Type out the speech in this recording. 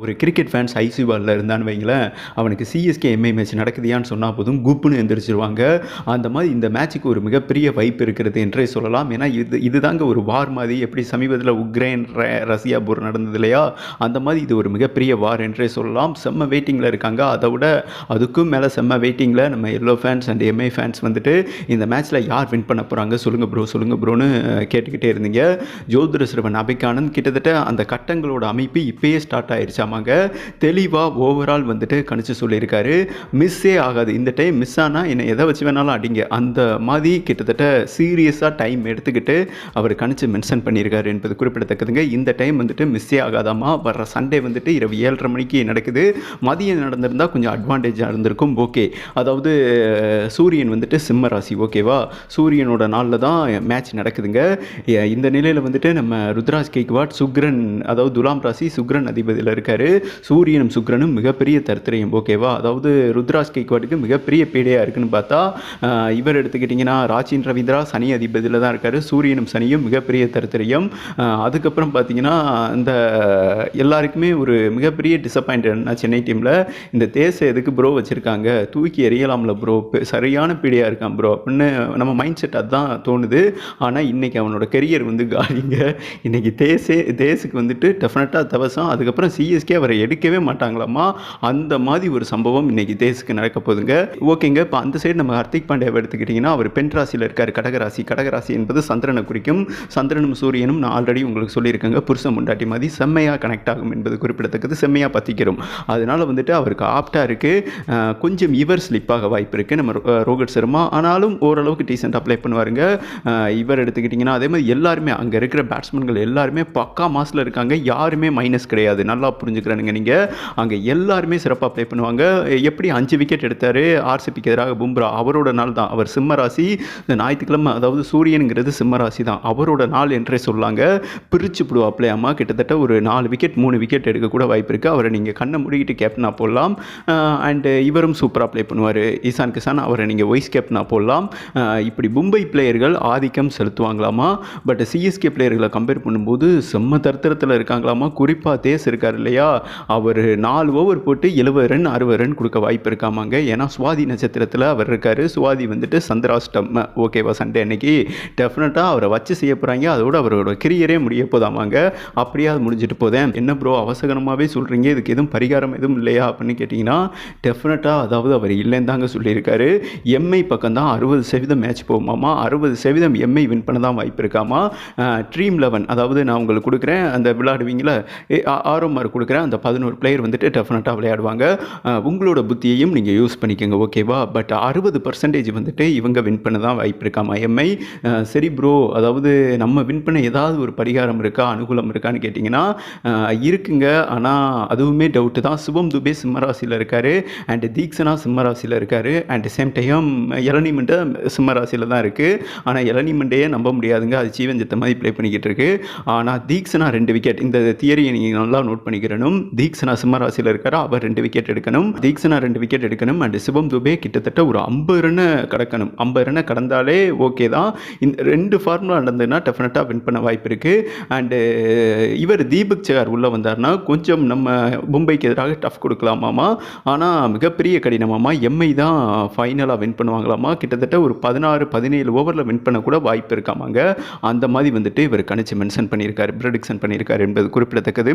ஒரு cricket fans ஐசியூவாலில் இருந்தான்னு வைங்களேன் அவனுக்கு சிஎஸ்கே எம்ஐ மேட்ச் நடக்குதியான்னு சொன்னால் போதும் குப்புன்னு எந்திரிச்சிருவாங்க. அந்த மாதிரி இந்த மேட்ச்சுக்கு ஒரு மிகப்பெரிய வைப்பு இருக்கிறது என்றே சொல்லலாம். ஏன்னா இது இதுதாங்க ஒரு வார் மாதிரி. எப்படி சமீபத்தில் உக்ரைன் ர- ரஷ்யா போர் நடந்தது இல்லையா? அந்த மாதிரி இது ஒரு மிகப்பெரிய வார் என்றே சொல்லலாம். செம்ம வெயிட்டிங்கில் இருக்காங்க. அதை விட அதுக்கும் மேலே செம்ம வெயிட்டிங்கில் நம்ம yellow fans and MI fans வந்துட்டு இந்த மேட்ச்சில் யார் வின் பண்ண போகிறாங்க சொல்லுங்கள் ப்ரோ சொல்லுங்கள் ப்ரோன்னு கேட்டுக்கிட்டே இருந்தீங்க. ஜோதிர சிறுவன் அபிகானந்த் கிட்டத்தட்ட அந்த கட்டங்களோட அமைப்பு இப்பயே ஸ்டார்ட் ஆயிருச்சாமாங்க தெளிவாக ஓவரால் வந்துட்டு கணிச்சு சொல்லியிருக்காரு. மிஸ்ஸே ஆகாது. இந்த டைம் மிஸ் ஆனால் என்னை எதை வச்சு வேணாலும் அடிங்க. அந்த மாதிரி கிட்டத்தட்ட சீரியஸாக டைம் எடுத்துக்கிட்டு அவர் கணிச்சு மென்ஷன் பண்ணியிருக்காரு என்பது குறிப்பிடத்தக்கதுங்க. இந்த டைம் வந்துட்டு மிஸ்ஸே ஆகாதாமா? வர்ற சண்டே வந்துட்டு இரவு ஏழரை மணிக்கு நடக்குது. மதியம் நடந்திருந்தால் கொஞ்சம் அட்வான்டேஜாக இருந்திருக்கும். ஓகே அதாவது சூரியன் வந்துட்டு சிம்ம ராசி. ஓகேவா சூரியனோட நாளில் தான் மேட்ச் நடக்குதுங்க. இந்த நிலையில் வந்துட்டு நம்ம ருத்ராஜ் கேக்வாட் சுக்ரன் அதாவது துலாம் ராசி சுக்ரன் அதிபதியில் இருக்கார். சூரியனும் சுக்ரனும் மிகப்பெரிய தர்த்திரையும். ஓகேவா அதாவது ருத்ராஜ் கேக்வாட்டுக்கு மிகப்பெரிய பீடையாக இருக்குன்னு பார்த்தா இவர் எடுத்துக்கிட்டிங்கன்னா ராஜின் ரவீந்திரா சனி அதிபதியில் தான் இருக்காரு. சூரியனும் சனியும் மிகப்பெரிய தர்த்திரையும். அதுக்கப்புறம் பார்த்தீங்கன்னா இந்த எல்லாருக்குமே ஒரு மிகப்பெரிய டிசப்பாயின்ட்னா சென்னை டீமில் இந்த தேச எதுக்கு ப்ரோ வச்சுருக்காங்க? தூக்கி எறியலாம்ல ப்ரோ சரியான பீடையாக இருக்கான் ப்ரோ அப்படின்னு நம்ம மைண்ட் செட் அதுதான் தோணுது. ஆனால் இன்றைக்கி அவனோட கெரியர் வந்து காலிங்க. இன்றைக்கி தேசே தேசுக்கு வந்துட்டு டெஃபினட்டாக தவசம். அதுக்கப்புறம் சிஎஸ் சிஎஸ்கே அவரை எடுக்கவே மாட்டாங்களாமா அந்த மாதிரி ஒரு சம்பவம் இன்னைக்கு தேசுக்கு நடக்க போகுதுங்க. ஓகேங்க இப்போ அந்த சைடு நம்ம ஹர்திக் பாண்டியாவை எடுத்துக்கிட்டிங்கன்னா அவர் பெண் ராசியில் இருக்கார் கடகராசி கடகராசி என்பது சந்திரனை குறிக்கும். சந்திரனும் சூரியனும் நான் ஆல்ரெடி உங்களுக்கு சொல்லியிருக்கேங்க புருஷன் முண்டாட்டி மாதிரி செம்மையாக கனெக்ட் ஆகும் என்பது குறிப்பிடத்தக்கது. செம்மையாக பற்றிக்கிறோம் அதனால் வந்துட்டு அவருக்கு ஆப்டாக இருக்குது கொஞ்சம் இவர் ஸ்லிப்பாக வாய்ப்பு இருக்குது நம்ம ரோ- ரோஹித் சர்மா. ஆனாலும் ஓரளவுக்கு டீசெண்ட் அப்ளை பண்ணுவாருங்க. இவர் எடுத்துக்கிட்டிங்கன்னா அதே மாதிரி எல்லாருமே அங்கே இருக்கிற பேட்ஸ்மேன்கள் எல்லாருமே பக்கா மாசில் இருக்காங்க. யாருமே மைனஸ் கிடையாது. நல்லா புரிஞ்சுக்கிறேனுங்க நீங்கள் அங்கே எல்லாருமே சிறப்பாக ப்ளே பண்ணுவாங்க. எப்படி அஞ்சு விக்கெட் எடுத்தார்? ஆர்சிபிக்கு எதிராக பும்ரா அவரோட நாள் தான். அவர் சிம்ம ராசி இந்த ஞாயிற்றுக்கிழமை அதாவது சூரியனுங்கிறது சிம்ம ராசி தான். அவரோட நாள் என்றே சொல்லாங்க. பிரித்து விடுவாப்லே அம்மா. கிட்டத்தட்ட ஒரு நாலு விக்கெட் மூணு விக்கெட் எடுக்க கூட வாய்ப்பு இருக்குது அவரை நீங்கள் கண்ணை மூடிக்கிட்டு கேப்டனாக போடலாம். அண்டு இவரும் சூப்பராக ப்ளே பண்ணுவார். ஈசான் கிசான் அவரை நீங்கள் வைஸ் கேப்டனாக போடலாம். இப்படி மும்பை பிளேயர்கள் ஆதிக்கம் செலுத்துவாங்களாமா? பட் சிஎஸ்கே பிளேயர்களை கம்பேர் பண்ணும்போது செம்ம தரத்திரத்தில் இருக்காங்களாமா? குறிப்பாக தேஸ் இருக்கார் இல்லையா? அவர் நாலு ஓவர் போட்டு எழுபது ரன் அறுபது ரன் கொடுக்க வாய்ப்பு இருக்காமாங்க. ஏன்னா சுவாதி நட்சத்திரத்தில் அவர் இருக்கார். சுவாதி வந்துட்டு சந்திராஷ்டம். ஓகேவா சண்டே அன்னைக்கு. டெஃபினட்டாக அவரை வச்சு செய்ய போகிறாங்க அதோட அவரோட கிரியரே முடிய போதாமாங்க. அப்படியே அது முடிஞ்சிட்டு போதேன் என்ன ப்ரோ அவசகரமாகவே சொல்கிறீங்க இதுக்கு எதுவும் பரிகாரம் எதுவும் இல்லையா? அப்படின்னு கேட்டிங்கன்னா டெஃபினட்டாக அதாவது அவர் இல்லைன்னு தாங்க சொல்லியிருக்காரு. எம்ஐ பக்கம் தான் அறுபது சதவீதம் மேட்ச் போகுமாமா? அறுபது சதவீதம் எம்ஐ வின் பண்ண தான் வாய்ப்பு இருக்காமா? ட்ரீம் லெவன் அதாவது நான் உங்களுக்கு கொடுக்குறேன். அந்த விளையாடுவீங்களா ஆர்எம்ஆர் கொடுக்குறேன். அந்த பதினோரு பிளேயர் வந்துட்டு டெஃபினட்டாக விளையாடுவாங்க. உங்களோட புத்தியையும் நீங்கள் யூஸ் பண்ணிக்கோங்க ஓகேவா பட் அறுபது பர்சன்டேஜ் வந்துட்டு இவங்க வின் பண்ண தான் வாய்ப்பு இருக்காமா எம்ஐ சரி ப்ரோ அதாவது நம்ம வின் பண்ண ஏதாவது ஒரு பரிகாரம் இருக்கா? அனுகூலம் இருக்கான்னு கேட்டிங்கன்னா இருக்குங்க. ஆனால் அதுவுமே டவுட்டு தான். சிவம் துபே சிம்மராசியில் இருக்கார் அண்ட் தீக்ஷனா சிம்மராசியில் இருக்கார் அண்ட் சேம் டைம் இளநி மண்டை சிம்மராசியில் தான் இருக்குது ஆனால் இளநி மண்டையே நம்ப முடியாதுங்க. அது ஜீவன் மாதிரி ப்ளே பண்ணிக்கிட்டு இருக்கு. ஆனால் தீக்ஷனா ரெண்டு விக்கெட் இந்த தியரியை நீங்கள் நல்லா நோட் பண்ணிக்கிறேன். எடுக்கணும். தீக்ஷனா சிம்மராசியில் இருக்கார் அவர் ரெண்டு விக்கெட் எடுக்கணும். தீக்ஷனா ரெண்டு விக்கெட் எடுக்கணும். அண்ட் சிவம் துபே கிட்டத்தட்ட ஒரு ஐம்பது ரன்னை கடக்கணும். ஐம்பது ரன்னை கடந்தாலே ஓகே தான். இந்த ரெண்டு ஃபார்முலா நடந்ததுன்னா டெஃபினட்டாக வின் பண்ண வாய்ப்பு இருக்குது அண்டு இவர் தீபக் சேகர் உள்ளே வந்தார்னா கொஞ்சம் நம்ம மும்பைக்கு எதிராக டஃப் கொடுக்கலாமாமா? ஆனால் மிகப்பெரிய கடினமாமா? எம்ஐ தான் ஃபைனலாக வின் பண்ணுவாங்களாமா? கிட்டத்தட்ட ஒரு பதினாறு பதினேழு ஓவரில் வின் பண்ண கூட வாய்ப்பு இருக்காமாங்க. அந்த மாதிரி வந்துட்டு இவர் கணிச்சு மென்ஷன் பண்ணியிருக்காரு ப்ரடிக்ஷன் பண்ணியிருக்காரு என்பது குறிப்பிடத்தக்கது.